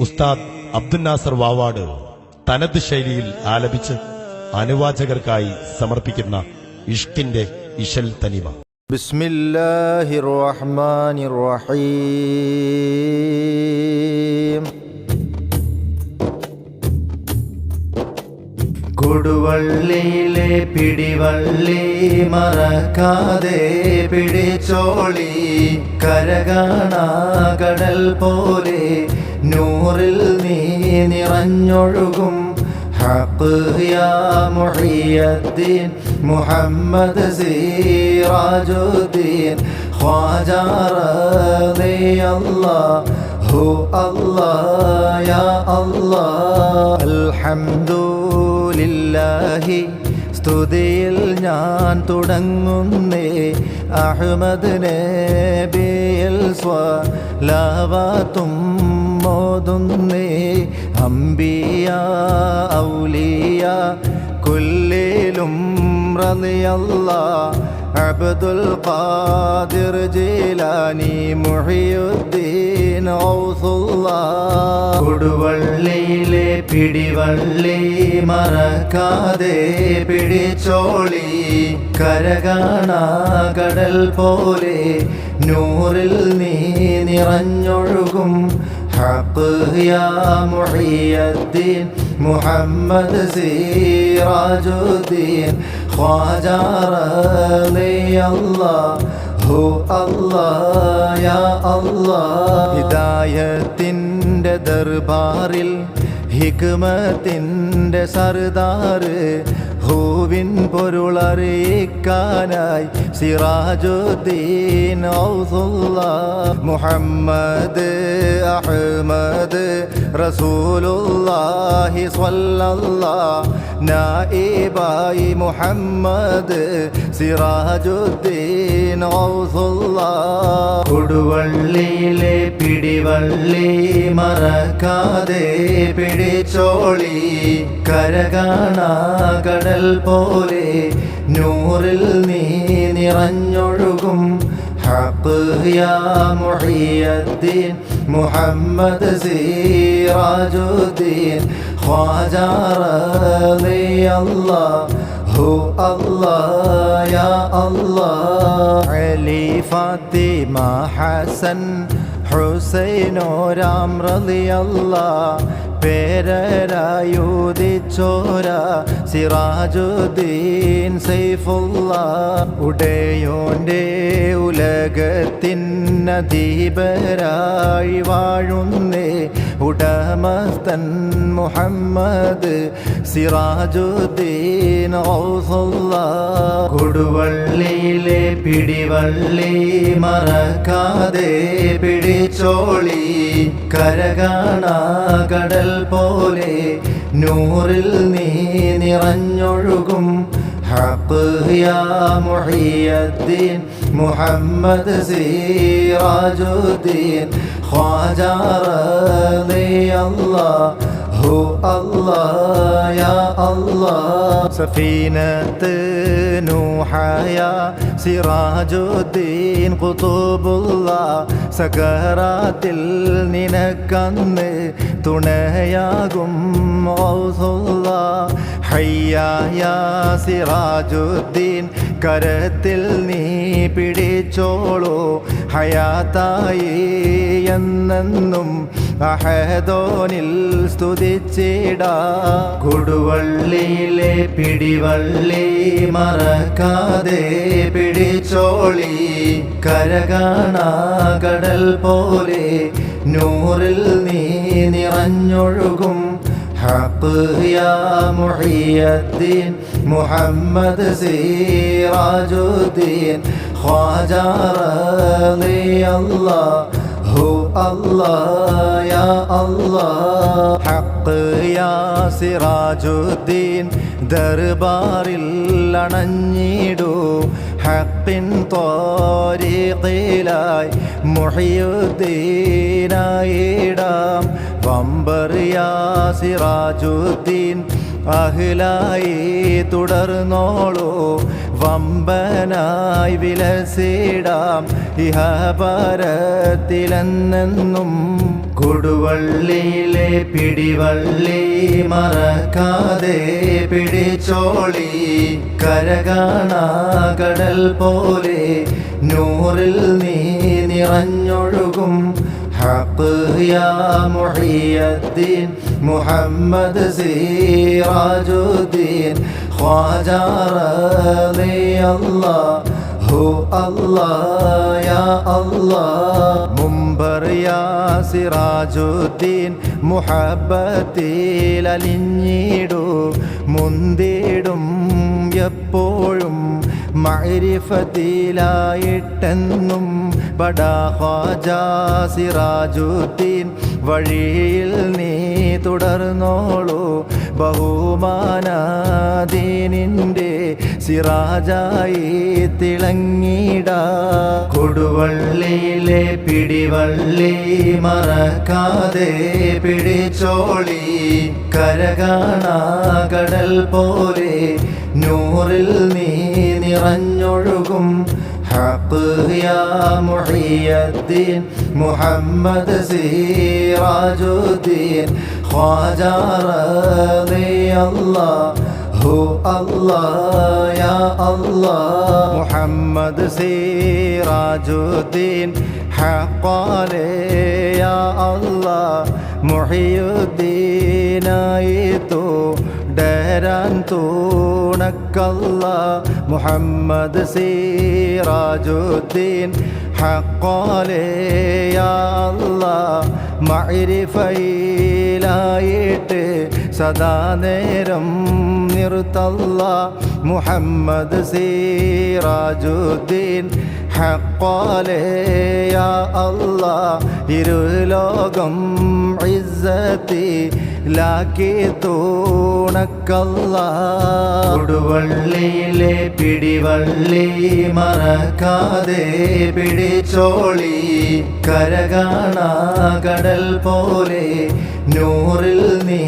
ഉസ്താദ് അബ്ദുൽ നാസർ വാവാട് തനത് ശൈലിയിൽ ആലപിച്ച് അനുവാചകർക്കായി സമർപ്പിക്കുന്ന ഇഷ്കിന്റെ ഇശൽ തനിമ. ബിസ്മില്ലാഹിർ റഹ്മാനിർ റഹീം. കൊടുവള്ളിയിലെ പിടിവള്ളി മറക്കാതെ പിടിച്ചോളി. കരകാണ കടൽ പോലെ നൂറിൽ നീ നിറഞ്ഞൊഴുകും. മുഹിയദ്ദീൻ മുഹമ്മദ് സീറാജുദ്ദീൻ. റളിയല്ലാഹ് ഹു അല്ലാഹ് യാ അല്ലാഹ് അൽഹംദുലില്ലാഹി സ്തുതിയിൽ ഞാൻ തുടങ്ങുന്നേ. അഹ്മദ് നബിയിൽ സ്വലാവാത്തും മോതുന്നേ. അംബിയ ഔലിയ കുല്ലിലും റളിയല്ല അബ്ദുൽ ഖാദിർ ജീലാനി മുഹിയുദ്ദീൻ ഔസുല്ല. കൊടുവള്ളിയിലെ പിടിവള്ളി മറക്കാതെ പിടിച്ചോളി. കരകാണ കടൽ പോലെ നൂറിൽ നീ നിറഞ്ഞൊഴുകും. ഹക്ക് യാ മുഹിയദ്ദീൻ മുഹമ്മദ് സിറാജുദ്ദീൻ. ഖ്വാജാറിയല്ല ഹു അല്ലാഹ് യാ അല്ലാഹ്. ഹിദായത്തിന്റെ ദർബാറിൽ ഹിക്മത്തിന്റെ സർദാറ് ഹൂവിൻ പൊരുളറിയിക്കാനായി സിറാജുദ്ദീൻ ഔസുല്ല മുഹമ്മദ് അഹ്മദ് റസൂലുല്ലാഹി സ്വല്ലല്ലാ നായിബായി മുഹമ്മദ് സിറാജുദ്ദീൻ ഔസുല്ല. കൊടുവള്ളിയിലെ പിടിവള്ളി മറക്കാതെ പിടിച്ചോളി കരകാണ കടൽ പോലെ നൂറിൽ നീ നിറഞ്ഞൊഴുകും. ഹക്ക് യാ മുഹിയദ്ദീൻ മുഹമ്മദ് സിറാജുദ്ദീൻ ഖ്വാജ റളിയല്ലാഹ് ഹു അല്ലാഹ് യാ അല്ലാഹ്. അലി ഫാത്തിമ ഹസൻ ഹുസൈനോരാം റളിയല്ലാഹ്. പേരരായുദിച്ചോര സിറാജുദ്ദീൻ സൈഫുള്ള. ഉടയോന്റെ ഉലകത്തിനദീപരായി വാഴുന്നേ. ഉടമസ്തൻ മുഹമ്മദ് സിറാജുദ്ദീൻ കൊടുവള്ളിയിലെ പിടിവള്ളി മറക്കാതെ പിടിച്ചോളി. കരകാണ കടൽ പോലെ നൂറിൽ നീ നിറഞ്ഞൊഴുകും. ഹക്ക് യാ മുഹിയദ്ദീൻ മുഹമ്മദ് സിറാജുദ്ദീൻ ഖ്വാജ റളിയല്ലാഹ് ഹു അല്ലാഹ് യാ അല്ലാഹ് സഫീനത്ത് നൂഹയ സിറാജുദ്ദീൻ ഖുതുബുള്ള സകറാത്തിൽ നിനക്കന്ന് തുണയാകും ഔസുള്ള ഹയ്യായ സിറാജുദ്ദീൻ കരത്തിൽ നീ പിടിച്ചോളൂ. ഹയാത്തായി എന്നെന്നും അഹദോനിൽ സ്തുതിച്ചിട. കൊടുവള്ളിയിലെ പിടിവള്ളി മറക്കാതെ പിടിച്ചോളി. കരകാണ കടൽ പോലെ നൂറിൽ നീ നിറഞ്ഞൊഴുകും. ഹക്ക് യാ മുഹിയദ്ദീൻ മുഹമ്മദ് സിറാജുദ്ദീൻ ഖ്വാജ റളിയല്ലാഹ് ഹു അല്ലാഹ് യാ അല്ലാഹ് ഹക്ക് യാ സിറാജുദ്ദീൻ ദർബാറിൽ لاي محي الدين മുഹിയുദ്ദീനായിടാം വമ്പർ സിറാജുദ്ദീൻ അഹ്ലായി തുടർന്നോളൂ. വമ്പനായി വിലസിടാം. ഇഹപരത്തിലെന്നെന്നും കൊടുവള്ളിയിലെ പിടിവള്ളി മറക്കാതെ പിടിച്ചോളി. കരകാണ കടൽ പോലെ നൂറിൽ നീ നിറഞ്ഞൊഴുകും. മുഹിയദ്ദീൻ മുഹമ്മദ് സിറാജുദ്ദീൻ ഖ്വാജ റളിയല്ലാഹ് ഹു അല്ലാഹ് മുമ്പർ യാ മുന്തിടും എപ്പോഴും മൈരിഫത്തിലായിട്ടെന്നും ബടാ ഖ്വാജ വഴിയിൽ നീ തുടർന്നോളൂ. ബഹുമാനാദീനിന്റെ സിറാജായി തിളങ്ങിട കൊടുവള്ളിയിലെ പിടിവള്ളി മറക്കാതെ പിടിച്ചോളി. കരകാണ കടൽ പോലെ നൂറിൽ നീ നിറഞ്ഞൊഴുകും. മുഹിയദ്ദീൻ മുഹമ്മദ് സിറാജുദ്ദീൻ ഖ്വാജ റളിയല്ലാഹ് ഹു അല്ലാഹ് യാ അല്ലാഹ്. മുഹമ്മദ് സിറാജുദ്ദീൻ ഹഖാലെ യാ അല്ലാഹ്. മുഹിയുദ്ദീനായി തോ ഡരാൻ തൂണക്കല്ല മുഹമ്മദ് സിറാജുദ്ദീൻ അല്ലാ മഅരിഫയിലായിട്ട് സദാ നേരം നിർത്തല്ല മുഹമ്മദ് സീറാജുദ്ദീൻ ഹക്കോലേ അല്ലാ. ഇരുലോകം ഇസ്സത്തി ലാക്കി തൂണക്കല്ല. കൊടുവള്ളിയിലെ പിടിവള്ളി മറക്കാതെ പിടിച്ചോളി. കരകാണ കടൽ പോലെ നൂറിൽ നീ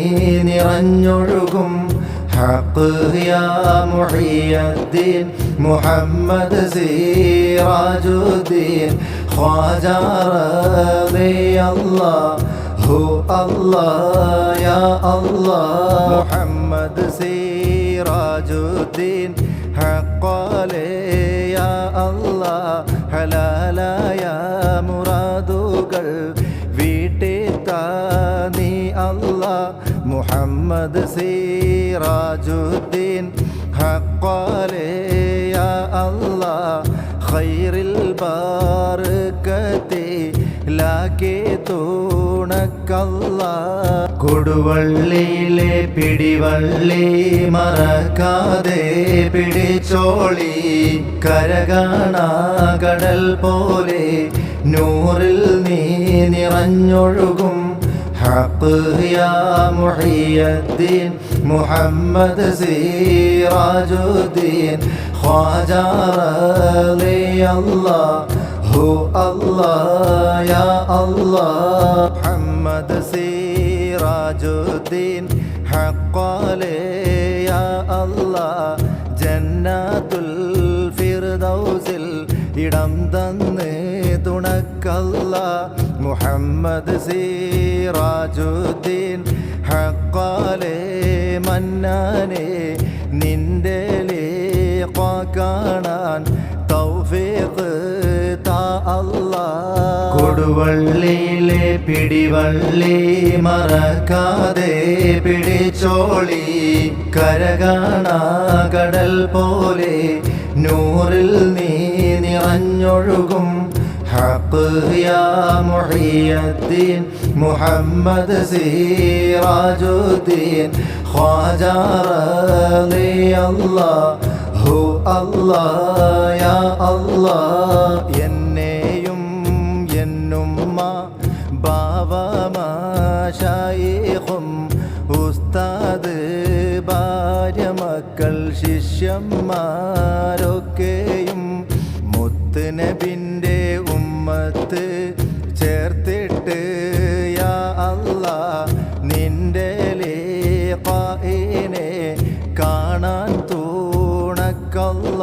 നിറഞ്ഞൊഴുകും. യാ മുഹിയദ്ദീൻ മുഹമ്മദ് സിറാജുദ്ദീൻ ഖ്വാജ റളിയല്ലാഹ് ഹു അല്ലാഹ് യാ അല്ലാഹ് മുഹമ്മദ് സിറാജുദ്ദീൻ ഹഖാലെ യാ അല്ലാഹ് ഹലാലായ മുറാദുകൾ വീട്ടിത്താ നീ അല്ലാഹ് മുഹമ്മദ് സിറാജുദ്ദീൻ ഹഖാലെ യാ അല്ലാഹ് ഖൈറിൽ ബാർക്കത്തെ ലാകെ തോണക്കല്ല കൊടുവള്ളിയിലെ പിടിവള്ളി മറക്കാതെ പിടിച്ചോളി. കരകാണ കടൽ പോലെ നൂറിൽ നീ നിറഞ്ഞൊഴുകും. മുഹിയദ്ദീൻ മുഹമ്മദ് സീറാജുദ്ദീൻ ഹു അല്ലാഹ് യാ അല്ലാഹ്. മുഹമ്മദ് സിറാജുദ്ദീൻ ഹഖാലേ യാ അല്ലാഹ്. ജന്നാത്തുൽ ഫിർദൗസിൽ ഇടം തന്ന് തുണക്കല്ല. മുഹമ്മദ് സിറാജുദ്ദീൻ ഹക്കാലെ മന്നാനെ നിന്റെ ലേ കാണാൻ അല്ലാ. കൊടുവള്ളിയിലെ പിടിവള്ളി മറക്കാതെ പിടിച്ചോളി. കരകാണ കടൽ പോലെ നൂറിൽ നീ നിറഞ്ഞൊഴുകും. മുഹിയദ്ദീൻ മുഹമ്മദ് സിറാജുദ്ദീൻ റളിയല്ലാഹ് ഹു അല്ലാ യാ അല്ലാ. ശിഷ്യന്മാരൊക്കെയും മുത്ത് നബിന്റെ ഉമ്മത്ത് ചേർത്തിട്ട് യാ അല്ലാ നിന്റെ ലേനെ കാണാൻ തൂണക്കല്ല.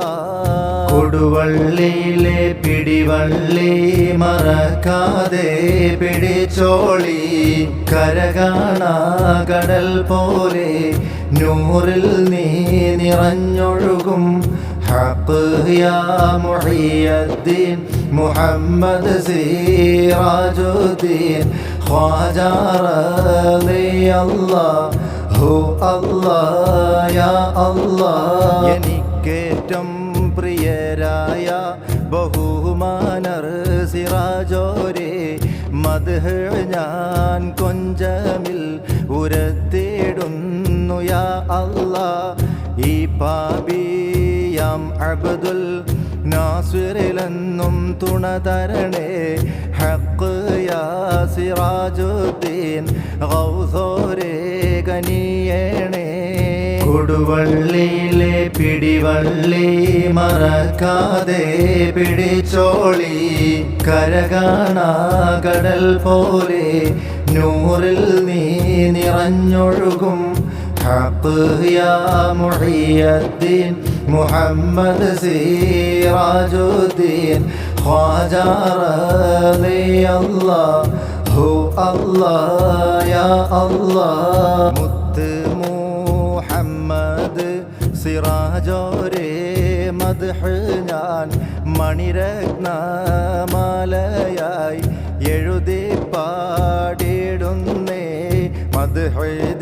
കൊടുവള്ളിയിലെ പിടിവള്ളി മറക്കാതെ പിടിച്ചോളി കരകാണ കടൽ പോലെ നൂറിൽ നീ നിറഞ്ഞൊഴുകും. മുഹിയദ്ദീൻ മുഹമ്മദ് സിറാജുദ്ദീൻ. ഖ്വാജ റളിയല്ലാഹു യാ അല്ലാഹ്. എനിക്കേറ്റം പ്രിയരായ ബഹുമാനർ സിറാജോരേ മദ്ഹ് ഞാൻ കൊഞ്ചമിൽ ഉരത്തിടുന്നു യാ Allah ഈ പാപിയാം അബ്ദുൽ നാസിറിലെന്നും തുണ തരണേ. ഹക്ക് യാ സിറാജുദ്ദീൻ ഗൗസോരേ കനിയേണേ കൊടുവള്ളിയിലെ പിടിവള്ളി മറക്കാതെ പിടിച്ചോളി. കരകാണ കടൽ പോലെ നൂറിൽ നീ നിറഞ്ഞൊഴുകും. ഹഖ് യാ മുഹിയദ്ദീൻ മുഹമ്മദ് സിറാജുദ്ദീൻ ഖ്വാജ റളിയല്ലാഹു അല്ലാഹ് യാ അല്ലാഹ് മുത്ത് മുഹമ്മദ് സിറാജോരേ മദ്ഹ് ഞാൻ മണിരത്നമാലയായി എഴുതി പാടിടുന്നേ. മദ്ഹദിൽ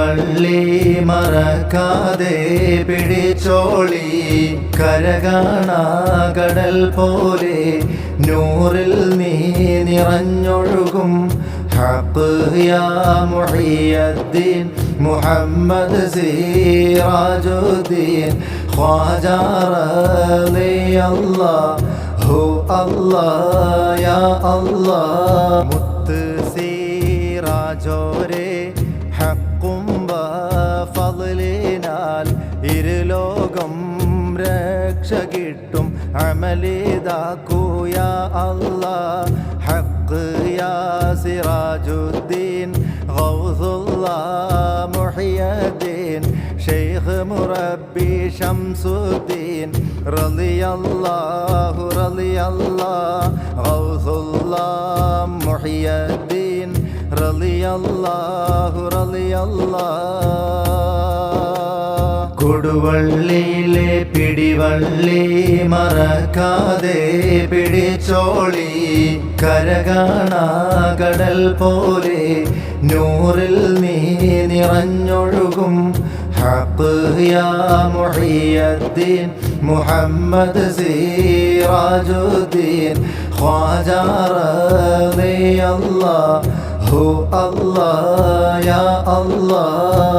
പിടിവള്ളി മറക്കാതെ പിടിച്ചോളി. കരകാണ കടൽ പോലെ നൂറിൽ നീ നിറഞ്ഞൊഴുകും. മുഹിയദ്ദീൻ മുഹമ്മദ് സീറാജുദ്ദീൻ. ഖ്വാജ റളിയല്ലാഹു അല്ലാഹ് യാ അല്ലാഹ്. അമലിതാക്കൂയ അല്ലാ ഹക്ക് യാ സിറാജുദ്ദീൻ ഗൗസുല്ലാ മുഹിയദ്ദീൻ ഷെയ്ഖ് മുറബി ഷംസുദ്ദീൻ റളിയല്ലാഹു റളിയല്ലാഹ് ഗൗസുല്ലാ മുഹിയദ്ദീൻ റളിയല്ലാഹു റളിയല്ലാഹ് കൊടുവള്ളിയിലെ പിടിവള്ളി മറക്കാതെ പിടിച്ചോളി. കരകാണ കടൽ പോലെ നൂറിൽ നീ നിറഞ്ഞൊഴുകും. യാ മുഹിയദ്ദീൻ മുഹമ്മദ് സിറാജുദ്ദീൻ. ഖ്വാജ അല്ല അല്ലാഹ് യാ അല്ലാഹ്.